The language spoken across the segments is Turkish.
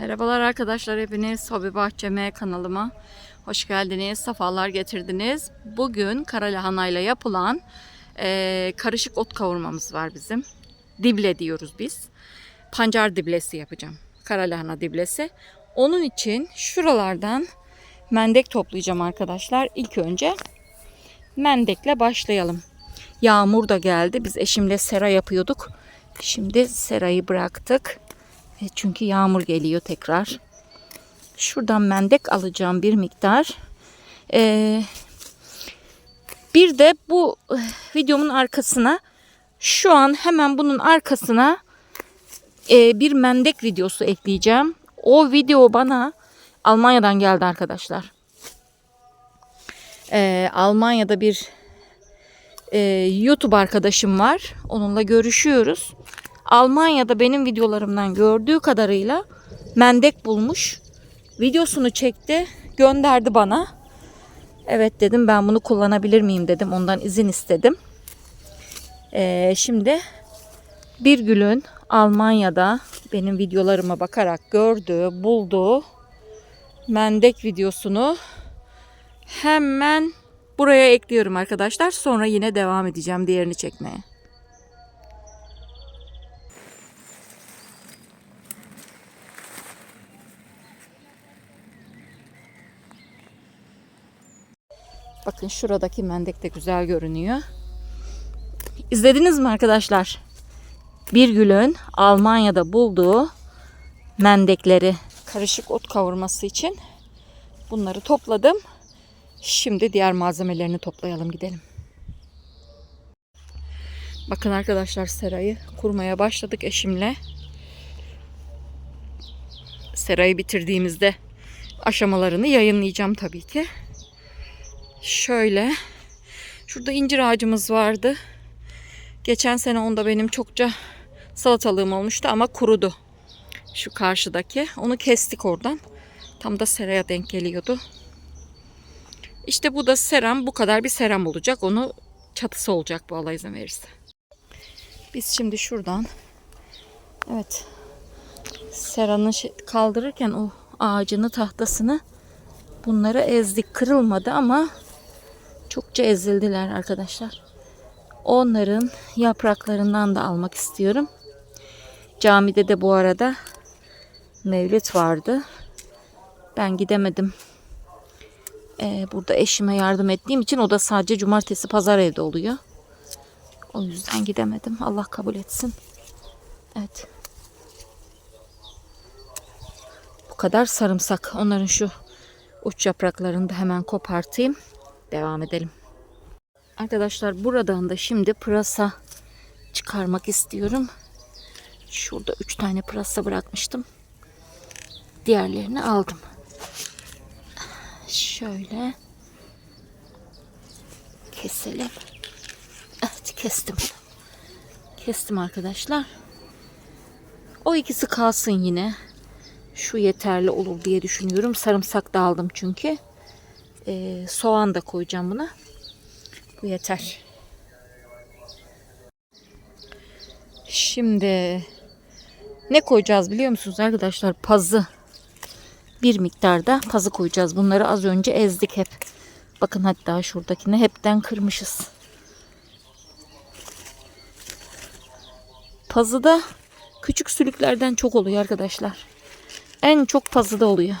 Merhabalar arkadaşlar hepiniz Hobi Bahçeme kanalıma hoş geldiniz, sefalar getirdiniz. Bugün kara lahanayla yapılan eee, karışık ot kavurmamız var bizim. Dible diyoruz biz. Pancar diblesi yapacağım. Kara lahana diblesi. Onun için şuralardan mendek toplayacağım arkadaşlar. İlk önce mendekle başlayalım. Yağmur da geldi. Biz eşimle sera yapıyorduk. Şimdi serayı bıraktık. E, Çünkü yağmur geliyor tekrar. Şuradan mendek alacağım bir miktar. Ee, bir de bu eh, videomun arkasına şu an hemen bunun arkasına e, bir mendek videosu ekleyeceğim. O video bana Almanya'dan geldi arkadaşlar. Ee, Almanya'da bir e, YouTube arkadaşım var. Onunla görüşüyoruz. Almanya'da benim videolarımdan gördüğü kadarıyla mendek bulmuş. Videosunu çekti, gönderdi bana. Evet dedim ben bunu kullanabilir miyim dedim. Ondan izin istedim. Ee, şimdi bir gülün Almanya'da benim videolarıma bakarak gördüğü, bulduğu mendek videosunu hemen buraya ekliyorum arkadaşlar. Sonra yine devam edeceğim diğerini çekmeye. Bakın şuradaki mendek de güzel görünüyor. İzlediniz mi arkadaşlar? Bir gülün Almanya'da bulduğu mendekleri karışık ot kavurması için bunları topladım. Şimdi diğer malzemelerini toplayalım gidelim. Bakın arkadaşlar serayı kurmaya başladık eşimle. Serayı bitirdiğimizde aşamalarını yayınlayacağım tabii ki. Şöyle. Şurada incir ağacımız vardı. Geçen sene onda benim çokça salatalığım olmuştu ama kurudu. Şu karşıdaki. Onu kestik oradan. Tam da seraya denk geliyordu. İşte bu da seram. Bu kadar bir seram olacak. Onu çatısı olacak bu Allah izin verirse. Biz şimdi şuradan evet seranı şey- kaldırırken o ağacını tahtasını bunları ezdik. Kırılmadı ama çokça ezildiler arkadaşlar. Onların yapraklarından da almak istiyorum. Camide de bu arada mevlüt vardı. Ben gidemedim. Ee, burada eşime yardım ettiğim için o da sadece cumartesi pazar evde oluyor. O yüzden gidemedim. Allah kabul etsin. Evet. Bu kadar sarımsak. Onların şu uç yapraklarını da hemen kopartayım. Devam edelim. Arkadaşlar buradan da şimdi pırasa çıkarmak istiyorum. Şurada 3 tane pırasa bırakmıştım. Diğerlerini aldım. Şöyle keselim. Evet kestim. Kestim arkadaşlar. O ikisi kalsın yine. Şu yeterli olur diye düşünüyorum. Sarımsak da aldım çünkü. Ee, soğan da koyacağım buna. Bu yeter. Şimdi ne koyacağız biliyor musunuz arkadaşlar? Pazı. Bir miktarda pazı koyacağız. Bunları az önce ezdik hep. Bakın hatta şuradakini hepten kırmışız. Pazıda küçük sülüklerden çok oluyor arkadaşlar. En çok pazıda oluyor.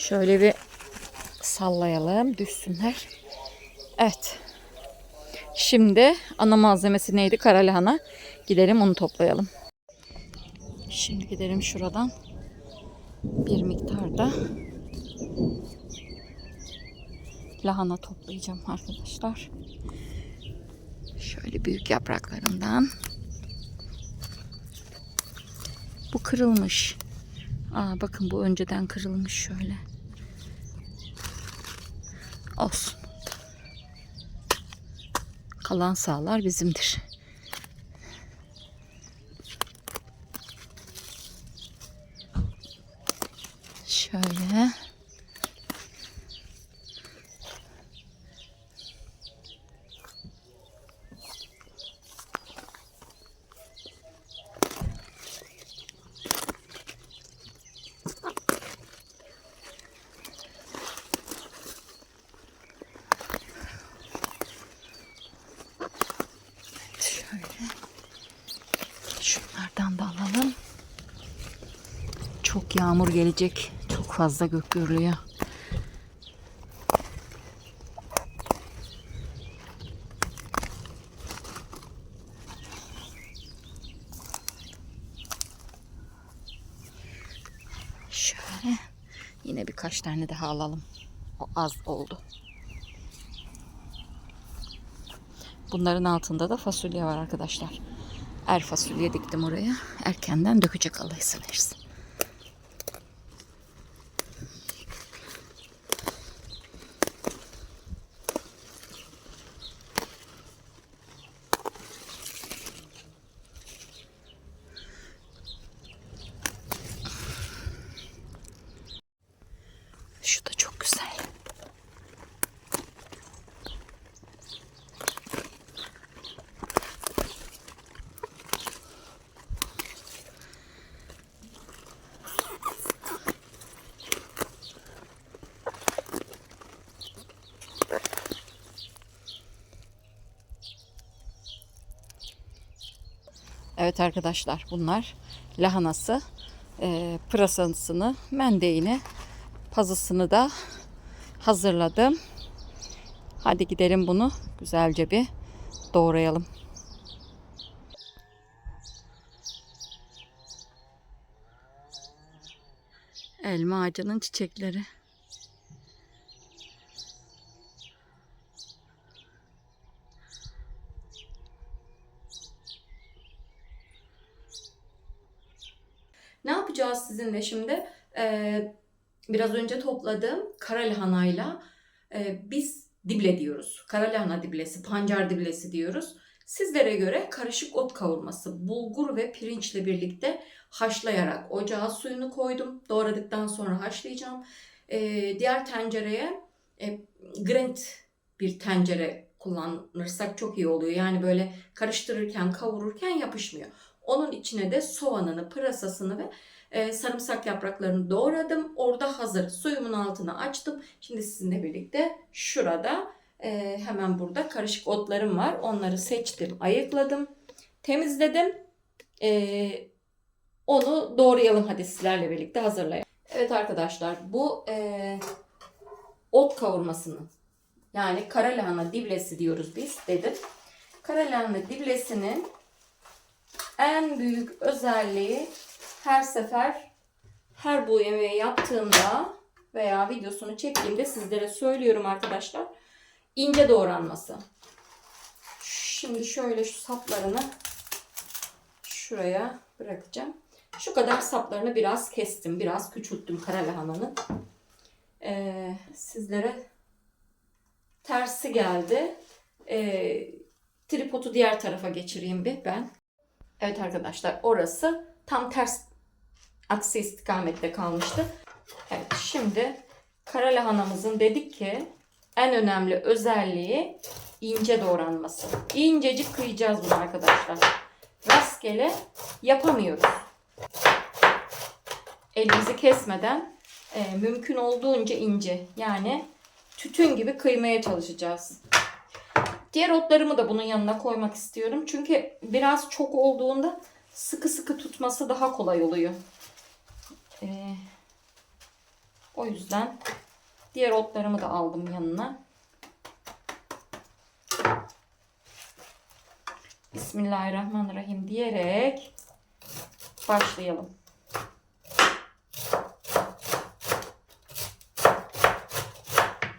Şöyle bir sallayalım düşsünler. Evet. Şimdi ana malzemesi neydi? Kara lahana. Gidelim onu toplayalım. Şimdi gidelim şuradan. Bir miktarda lahana toplayacağım arkadaşlar. Şöyle büyük yapraklarından. Bu kırılmış. Aa, bakın bu önceden kırılmış şöyle. Olsun. Kalan sağlar bizimdir. Şöyle. Büyük yağmur gelecek. Çok fazla gök gürlüyor. Şöyle yine birkaç tane daha alalım. O az oldu. Bunların altında da fasulye var arkadaşlar. Er fasulye diktim oraya. Erkenden dökecek Allah izin. Şu da çok güzel. Evet arkadaşlar bunlar lahanası, e, pırasasını, mendeğini, pazısını da hazırladım. Hadi gidelim bunu güzelce bir doğrayalım. Elma ağacının çiçekleri. Yapacağız sizinle şimdi? Ee, biraz önce topladığım kara lahanayla e, biz dible diyoruz. Kara lahana diblesi, pancar diblesi diyoruz. Sizlere göre karışık ot kavurması, bulgur ve pirinçle birlikte haşlayarak ocağa suyunu koydum. Doğradıktan sonra haşlayacağım. Ee, diğer tencereye e, granit bir tencere kullanırsak çok iyi oluyor. Yani böyle karıştırırken, kavururken yapışmıyor. Onun içine de soğanını, pırasasını ve e, sarımsak yapraklarını doğradım. Orada hazır. Suyumun altını açtım. Şimdi sizinle birlikte şurada e, hemen burada karışık otlarım var. Onları seçtim, ayıkladım, temizledim. E, onu doğrayalım hadi sizlerle birlikte hazırlayalım. Evet arkadaşlar bu e, ot kavurmasını yani kara lahana diblesi diyoruz biz dedim. Kara lahana diblesinin en büyük özelliği her sefer her bu yemeği yaptığımda veya videosunu çektiğimde sizlere söylüyorum arkadaşlar. ince doğranması. Şimdi şöyle şu saplarını şuraya bırakacağım. Şu kadar saplarını biraz kestim. Biraz küçülttüm kara. Ee, sizlere tersi geldi. Ee, tripodu diğer tarafa geçireyim bir ben. Evet arkadaşlar orası tam ters aksi istikamette kalmıştı. Evet şimdi kara lahanamızın dedik ki en önemli özelliği ince doğranması. İncecik kıyacağız bunu arkadaşlar. Rastgele yapamıyoruz. Elimizi kesmeden e, mümkün olduğunca ince yani tütün gibi kıymaya çalışacağız. Diğer otlarımı da bunun yanına koymak istiyorum. Çünkü biraz çok olduğunda sıkı sıkı tutması daha kolay oluyor. Ee, o yüzden diğer otlarımı da aldım yanına. Bismillahirrahmanirrahim diyerek başlayalım.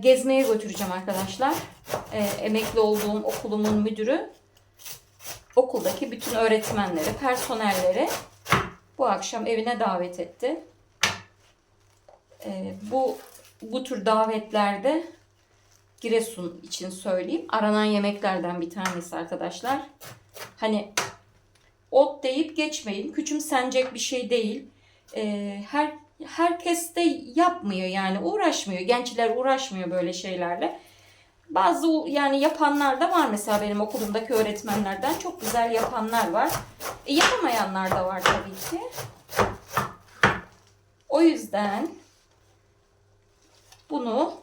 Gezmeye götüreceğim arkadaşlar. Ee, emekli olduğum okulumun müdürü okuldaki bütün öğretmenleri, personelleri bu akşam evine davet etti. Ee, bu bu tür davetlerde Giresun için söyleyeyim. Aranan yemeklerden bir tanesi arkadaşlar. Hani ot deyip geçmeyin. Küçümsenecek bir şey değil. Ee, her herkes de yapmıyor yani uğraşmıyor. Gençler uğraşmıyor böyle şeylerle. Bazı yani yapanlar da var mesela benim okulumdaki öğretmenlerden çok güzel yapanlar var. E, yapamayanlar da var tabii ki. O yüzden bunu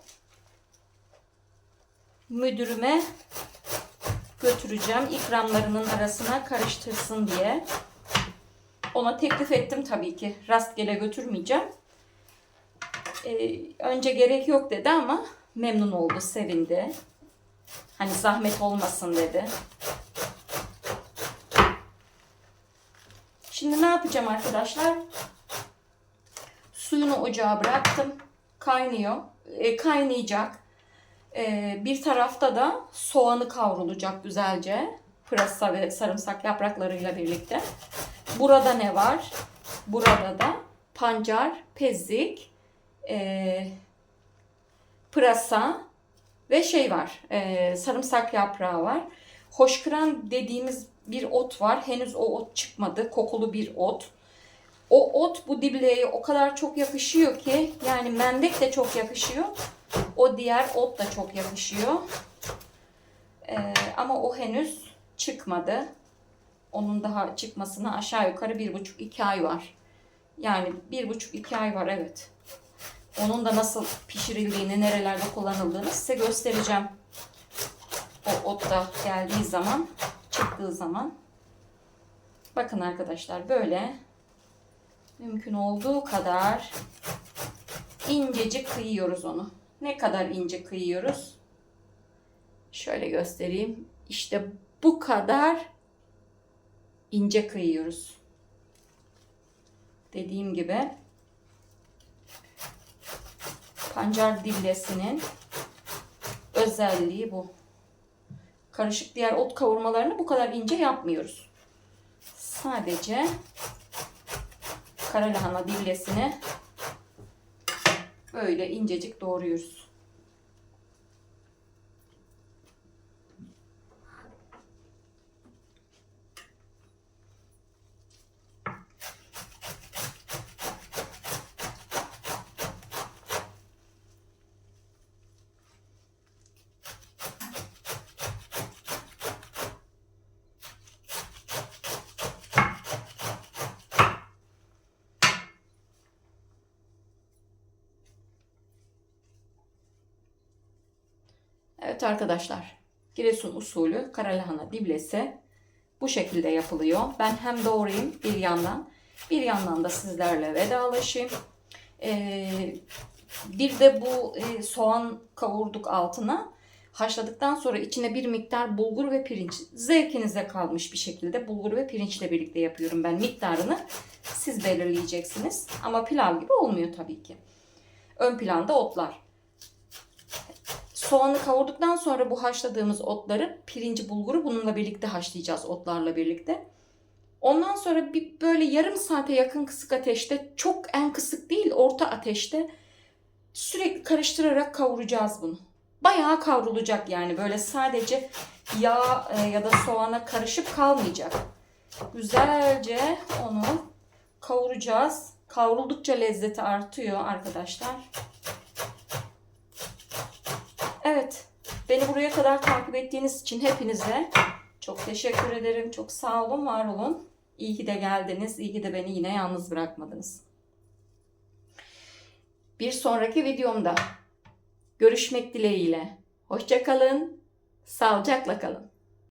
müdürüme götüreceğim ikramlarının arasına karıştırsın diye. Ona teklif ettim tabii ki. Rastgele götürmeyeceğim. Ee, önce gerek yok dedi ama memnun oldu, sevindi. Hani zahmet olmasın dedi. Şimdi ne yapacağım arkadaşlar? Suyunu ocağa bıraktım. Kaynıyor. E, kaynayacak. E, bir tarafta da soğanı kavrulacak güzelce. Pırasa ve sarımsak yapraklarıyla birlikte. Burada ne var? Burada da pancar, pezik, e, pırasa ve şey var. e, sarımsak yaprağı var. Hoşkıran dediğimiz bir ot var. Henüz o ot çıkmadı. Kokulu bir ot. O ot bu dibleye o kadar çok yakışıyor ki yani mendek de çok yakışıyor. O diğer ot da çok yakışıyor. Ee, ama o henüz çıkmadı. Onun daha çıkmasına aşağı yukarı bir buçuk iki ay var. Yani bir buçuk iki ay var evet. Onun da nasıl pişirildiğini, nerelerde kullanıldığını size göstereceğim. O ot da geldiği zaman, çıktığı zaman. Bakın arkadaşlar böyle mümkün olduğu kadar incecik kıyıyoruz onu. Ne kadar ince kıyıyoruz? Şöyle göstereyim. İşte bu kadar ince kıyıyoruz. Dediğim gibi pancar dillesinin özelliği bu. Karışık diğer ot kavurmalarını bu kadar ince yapmıyoruz. Sadece kara lahana dillesini böyle incecik doğruyoruz. Evet arkadaşlar, Giresun usulü karalahana diblesi bu şekilde yapılıyor. Ben hem doğrayayım bir yandan, bir yandan da sizlerle vedalaşayım. Ee, bir de bu e, soğan kavurduk altına. Haşladıktan sonra içine bir miktar bulgur ve pirinç. Zevkinize kalmış bir şekilde bulgur ve pirinçle birlikte yapıyorum ben miktarını. Siz belirleyeceksiniz. Ama pilav gibi olmuyor tabii ki. Ön planda otlar. Soğanı kavurduktan sonra bu haşladığımız otları, pirinci, bulguru bununla birlikte haşlayacağız otlarla birlikte. Ondan sonra bir böyle yarım saate yakın kısık ateşte, çok en kısık değil, orta ateşte sürekli karıştırarak kavuracağız bunu. Bayağı kavrulacak yani böyle sadece yağ e, ya da soğana karışıp kalmayacak. Güzelce onu kavuracağız. Kavruldukça lezzeti artıyor arkadaşlar. Evet, beni buraya kadar takip ettiğiniz için hepinize çok teşekkür ederim. Çok sağ olun, var olun. İyi ki de geldiniz. İyi ki de beni yine yalnız bırakmadınız. Bir sonraki videomda görüşmek dileğiyle. Hoşça kalın, sağlıcakla kalın.